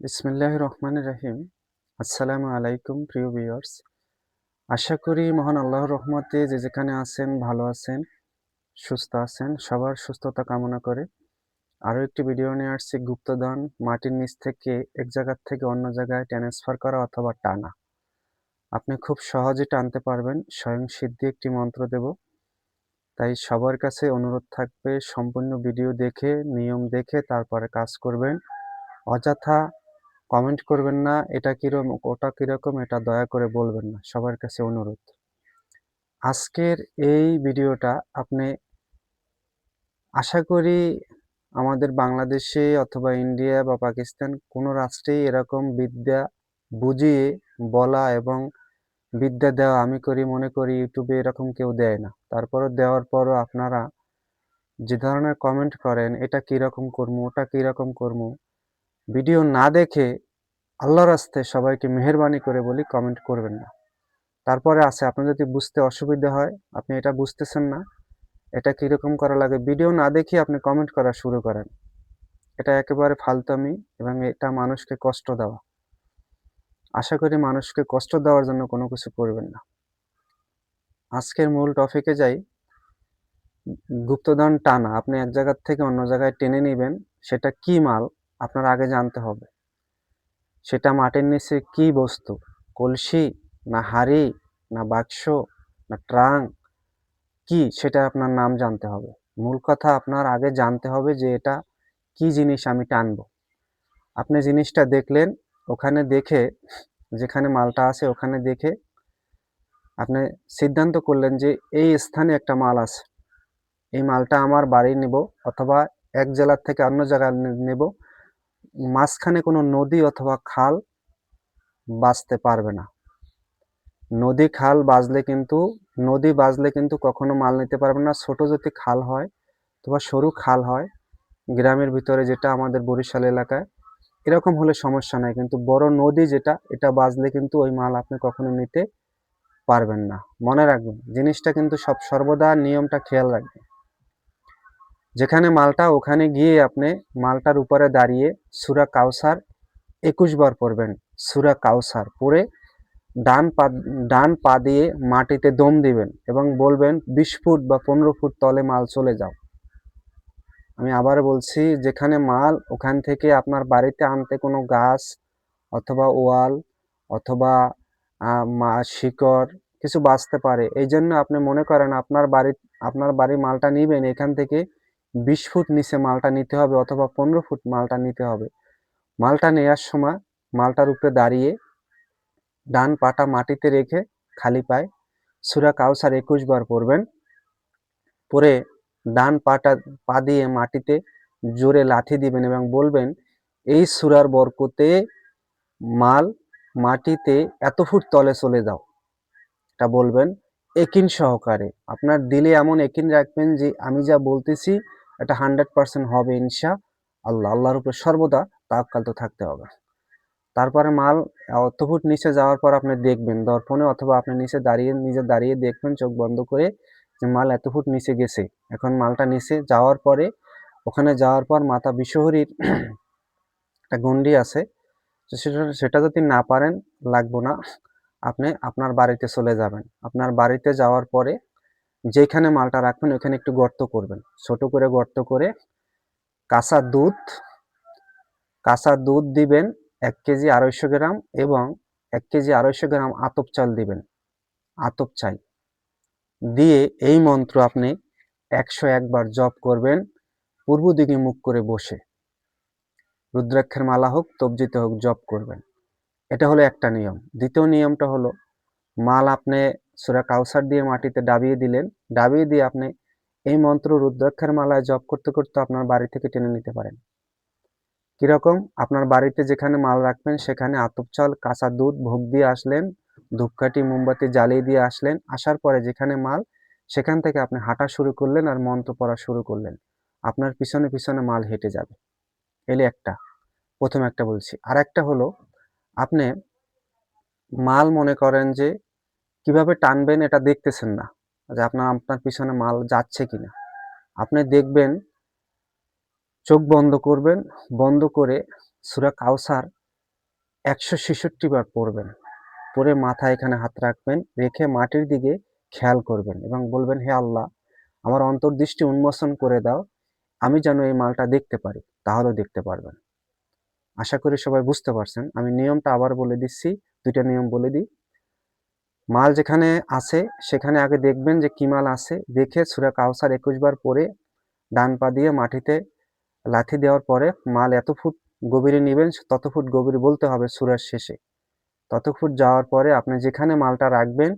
বিসমিল্লাহ রহমান রহিম। আসসালামু আলাইকুম, প্রিয় ভিউয়ার্স। আশা করি মহান আল্লাহর রহমতে যে যেখানে আছেন, ভালো আছেন, সুস্থ আছেন, সবার সুস্থতা কামনা করে। আরও একটি ভিডিও নিয়ে আসছি গুপ্তদান মাটির নিচ থেকে এক জায়গার থেকে অন্য জায়গায় ট্রান্সফার করা অথবা টানা। আপনি খুব সহজে টানতে পারবেন, স্বয়ং সিদ্ধি একটি মন্ত্র দেব। তাই সবার কাছে অনুরোধ থাকবে, সম্পূর্ণ ভিডিও দেখে, নিয়ম দেখে তারপরে কাজ করবেন। অযথা কমেন্ট করবেন না, এটা কীরকম ওটা কীরকম, এটা দয়া করে বলবেন না, সবার কাছে অনুরোধ। আজকের এই ভিডিওটা আপনি আশা করি আমাদের বাংলাদেশে অথবা ইন্ডিয়া বা পাকিস্তান কোনো রাষ্ট্রেই এরকম বিদ্যা বুঝিয়ে বলা এবং বিদ্যা দেওয়া আমি করি, মনে করি ইউটিউবে এরকম কেউ দেয় না। তারপরও দেওয়ার পরও আপনারা যে ধরনের কমেন্ট করেন, এটা কীরকম করব ওটা কীরকম করব ভিডিও না দেখে আল্লাহর আস্তে সবাইকে মেহরবানি করে বলি কমেন্ট করবেন না। তারপরে আছে, আপনার যদি বুঝতে অসুবিধা হয়, আপনি এটা বুঝতেছেন না, এটা কীরকম করা লাগে ভিডিও না দেখে আপনি কমেন্ট করা শুরু করেন। এটা একেবারে ফালতামি এবং এটা মানুষকে কষ্ট দেওয়া। আশা করি মানুষকে কষ্ট দেওয়ার জন্য কোনো কিছু করবেন না। আজকের মূল টপিকে যাই। গুপ্তধন টানা, আপনি এক জায়গার থেকে অন্য জায়গায় টেনে নেবেন, সেটা কি মাল, আপনার আগে জানতে হবে। সেটা মাটির নিচে কি বস্তু? কলসি? না হাড়ি? না বাক্স? না ট্রাং? কি? সেটা আপনার নাম জানতে হবে। মূল কথা আপনার আগে জানতে হবে যে এটা কি জিনিস আমি টানবো। আপনি জিনিসটা দেখলেন, ওখানে দেখে, যেখানে মালটা আছে ওখানে দেখে আপনি সিদ্ধান্ত করলেন যে এই স্থানে একটা মাল আছে। এই মালটা আমার বাড়ি নেব অথবা এক জেলার থেকে অন্য জায়গায় নেব। মাঝখানে কোনো নদী অথবা খাল বাঁচতে পারবে না। নদী খাল বাজলে কিন্তু, নদী বাজলে কিন্তু কখনো মাল নিতে পারবে না। ছোট যদি খাল হয় অথবা সরু খাল হয়, গ্রামের ভিতরে যেটা আমাদের বরিশাল এলাকায়, এরকম হলে সমস্যা নাই। কিন্তু বড় নদী যেটা, এটা বাজলে কিন্তু ওই মাল আপনি কখনো নিতে পারবেন না। মনে রাখবেন, জিনিসটা কিন্তু সব সর্বদা নিয়মটা খেয়াল রাখবেন। যেখানে মালটা, ওখানে গিয়ে আপনি মালটার উপরে দাঁড়িয়ে সুরা কাউসার একুশ বার পড়বেন। সুরা কাউসার পরে ডান পা ডান পা দিয়ে মাটিতে দম দিবেন এবং বলবেন, বিশ ফুট বা পনেরো ফুট তলে মাল চলে যাও। আমি আবার বলছি, যেখানে মাল, ওখান থেকে আপনার বাড়িতে আনতে কোনো গাছ অথবা ওয়াল অথবা শিকড় কিছু বাঁচতে পারে। এই জন্য আপনি মনে করেন, আপনার বাড়ি আপনার বাড়ি মালটা নিবেন, এখান থেকে বিশ ফুট নিচে মালটা নিতে হবে অথবা পনেরো ফুট মালটা নিতে হবে। মালটা নেওয়ার সময় মালটার উপরে দাঁড়িয়ে ডান পাটা মাটিতে রেখে খালি পায়ে সুরা কাউসার একুশ বার পড়বেন। পরে ডান পাটা, পা দিয়ে মাটিতে জোরে লাথি দিবেন এবং বলবেন, এই সুরার বরকতে মাল মাটিতে এত ফুট তলে চলে যাও। এটা বলবেন একিন সহকারে। আপনার দিলে এমন একিন রাখবেন যে, আমি যা বলতেছি এটা হান্ড্রেড পার্সেন্ট হবে ইনশা আল্লাহ। আল্লাহর উপরে সর্বদা তাকাল তো থাকতে হবে। তারপরে মাল অত ফুট নিচে যাওয়ার পর আপনি দেখবেন, দর্পণে অথবা আপনি নিচে দাঁড়িয়ে, নিজে দাঁড়িয়ে দেখবেন, চোখ বন্ধ করে যে মাল এত ফুট নিচে গেছে। এখন মালটা নিচে যাওয়ার পরে, ওখানে যাওয়ার পর মাতা বিশ্বহরীর একটা গন্ডি আছে। সেটা সেটা যদি না পারেন, লাগবো না। আপনি আপনার বাড়িতে চলে যাবেন। আপনার বাড়িতে যাওয়ার পরে যেখানে মালটা রাখবেন, ওখানে একটু গর্ত করবেন। ছোট করে গর্ত করে কাঁচা দুধ কাঁচা দুধ দিবেন এক কেজি আড়াইশো গ্রাম এবং এক কেজি আড়াইশো গ্রাম আতপ চাল দিবেন, আতপ চাল। দিয়ে এই মন্ত্র আপনি একশো একবার জপ করবেন, পূর্ব দিকে মুখ করে বসে। রুদ্রাক্ষের মালা হোক, তবজিতে হোক, জপ করবেন। এটা হলো একটা নিয়ম। দ্বিতীয় নিয়মটা হলো, মাল আপনি সুরা কাউসার দিয়ে মাটিতে ডাবিয়ে দিলেন। ডাবিয়ে দিয়ে আপনি এই মন্ত্র রুদ্রাক্ষের মালায় জপ করতে করতে আপনার বাড়ি থেকে টেনে নিতে পারেন। কীরকম? আপনার বাড়িতে যেখানে মাল রাখবেন, সেখানে আতপ চাল, কাঁচা দুধ ভোগ দিয়ে আসলেন, ধূপকাঠি, মোমবাতি জ্বালিয়ে দিয়ে আসলেন। আসার পরে যেখানে মাল, সেখান থেকে আপনি হাঁটা শুরু করলেন আর মন্ত্র পড়া শুরু করলেন। আপনার পিছনে পিছনে মাল হেঁটে যাবে। এলে একটা, প্রথম একটা বলছি। আর একটা হলো, আপনি মাল মনে করেন যে কীভাবে টানবেন এটা দেখতেছেন না, যে আপনার আপনার পিছনে মাল যাচ্ছে কিনা। আপনি দেখবেন, চোখ বন্ধ করবেন, বন্ধ করে সুরা কাউসার একশো ছেষট্টি বার পড়বেন। পরে মাথা এখানে হাত রাখবেন, রেখে মাটির দিকে খেয়াল করবেন এবং বলবেন, হে আল্লাহ, আমার অন্তর্দৃষ্টি উন্মোচন করে দাও, আমি যেন এই মালটা দেখতে পারি তাহলেও দেখতে পারবেন। আশা করি সবাই বুঝতে পারছেন। আমি নিয়মটা আবার বলে দিচ্ছি, দুইটা নিয়ম বলে দিই। মাল যেখানে আছে, সেখানে আগে দেখবেন যে কি মাল আছে, দেখে সুরা কাউসার একুশ বার পরে ডান পা দিয়ে মাটিতে লাথি দেওয়ার পরে মাল এত ফুট গভীরে নেবেন, তত ফুট গভীরে বলতে হবে সুরার শেষে। তত ফুট যাওয়ার পরে আপনি যেখানে মালটা রাখবেন,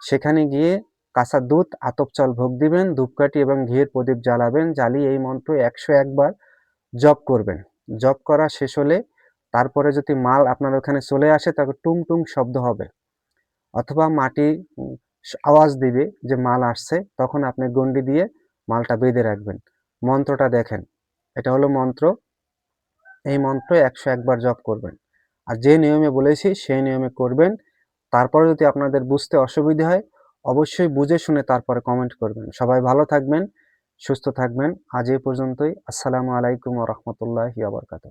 সেখানে গিয়ে কাঁচা দুধ, আতপ চাল ভোগ দিবেন, ধূপকাঠি এবং ঘিয়ের প্রদীপ জ্বালাবেন, জ্বালিয়ে এই মন্ত্র একশো একবার জপ করবেন। জপ করা শেষ হলে তারপরে যদি মাল আপনার ওখানে চলে আসে তবে টুং টুং শব্দ হবে। অথবা মাটি আওয়াজ দিবে যে মাল আসছে, তখন আপনি গন্ডি দিয়ে মালটা বেঁধে রাখবেন। মন্ত্রটা দেখেন। এটা হলো মন্ত্র। এই মন্ত্র একশো একবার জপ করবেন। আর যে নিয়মে বলেছি, সেই নিয়মে করবেন। তারপরে যদি আপনাদের বুঝতে অসুবিধা হয়, অবশ্যই বুঝে শুনে তারপরে কমেন্ট করবেন। সবাই ভালো থাকবেন, সুস্থ থাকবেন। আজ এই পর্যন্তই। আসসালামু আলাইকুম রহমতুল্লাহি আবরকাত